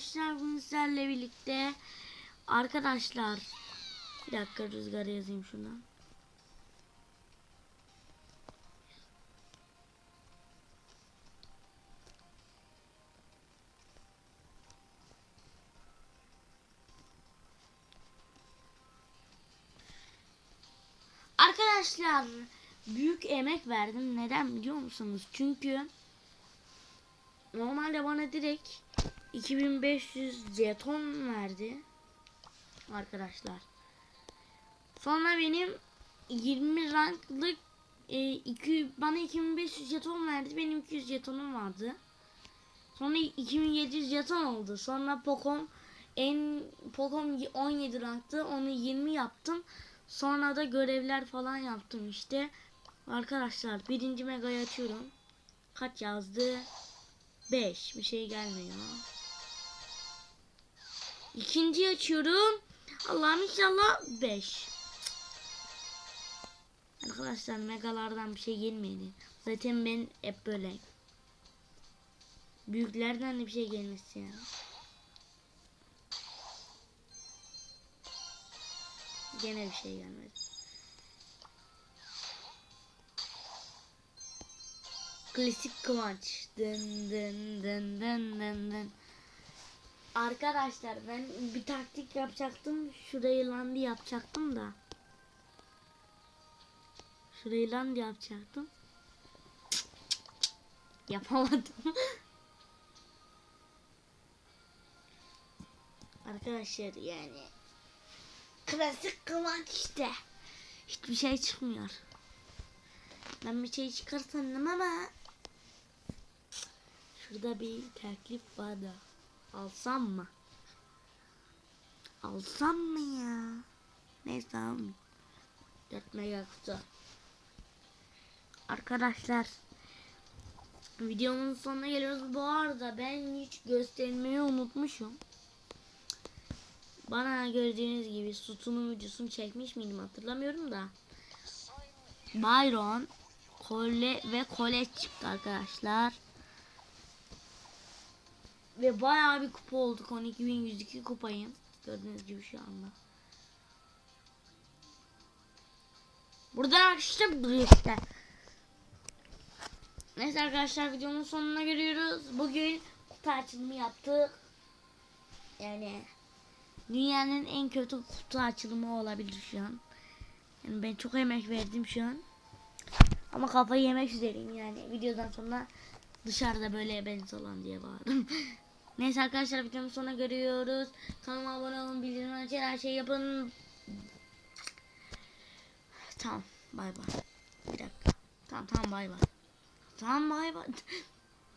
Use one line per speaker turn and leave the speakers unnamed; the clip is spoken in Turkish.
arkadaşlar bugün sizlerle birlikte arkadaşlar bir dakika rüzgar yazayım şuna. Arkadaşlar büyük emek verdim. Neden biliyor musunuz? Çünkü normalde bana direkt 2500 jeton verdi. Arkadaşlar. Sonra benim 20 ranklık e, iki, bana 2500 jeton verdi. Benim 200 jetonum vardı. Sonra 2700 jeton oldu. Sonra Pokom en Pokom 17 ranktı. Onu 20 yaptım. Sonra da görevler falan yaptım işte. Arkadaşlar birinci megayı açıyorum. Kaç yazdı? 5. Bir şey gelmiyor. İkinciyi açıyorum. Allah'ım inşallah 5. Arkadaşlar megalardan bir şey gelmedi. Zaten ben hep böyle. Büyüklerden de bir şey gelmesi ya. Gene bir şey gelmedi. Klasik kıvanç. Dın dın dın dın dın dın. Arkadaşlar ben bir taktik yapacaktım. Şurayı landı yapacaktım da. Şurayı landı yapacaktım. Yapamadım. Arkadaşlar yani klasik kıvanç işte. Hiçbir şey çıkmıyor. Ben bir şey çıkar sandım ama şurada bir teklif var da alsam mı? Alsam mı ya? Neyse almayayım. 4 mega kutu. Arkadaşlar videomun sonuna geliyoruz. Bu arada ben hiç göstermeyi unutmuşum. Bana gördüğünüz gibi sütunun videosunu çekmiş miydim hatırlamıyorum da. Byron, Kole ve Kole çıktı arkadaşlar. Ve bayağı bir kupa olduk. 12.102 kupayım. Gördüğünüz gibi şu anda. Burada işte bu işte. Neyse arkadaşlar videonun sonuna geliyoruz. Bugün kutu açılımı yaptık. Yani dünyanın en kötü kutu açılımı olabilir şu an. Yani ben çok emek verdim şu an. Ama kafayı yemek üzereyim yani. Videodan sonra dışarıda böyle ben salan diye bağırdım. Neyse arkadaşlar videonun sonuna görüyoruz. Kanalıma abone olun, bildirim açın, her şeyi yapın. Tamam, bay bay. Bir dakika. Tamam tamam bay bay. Tamam bay bay.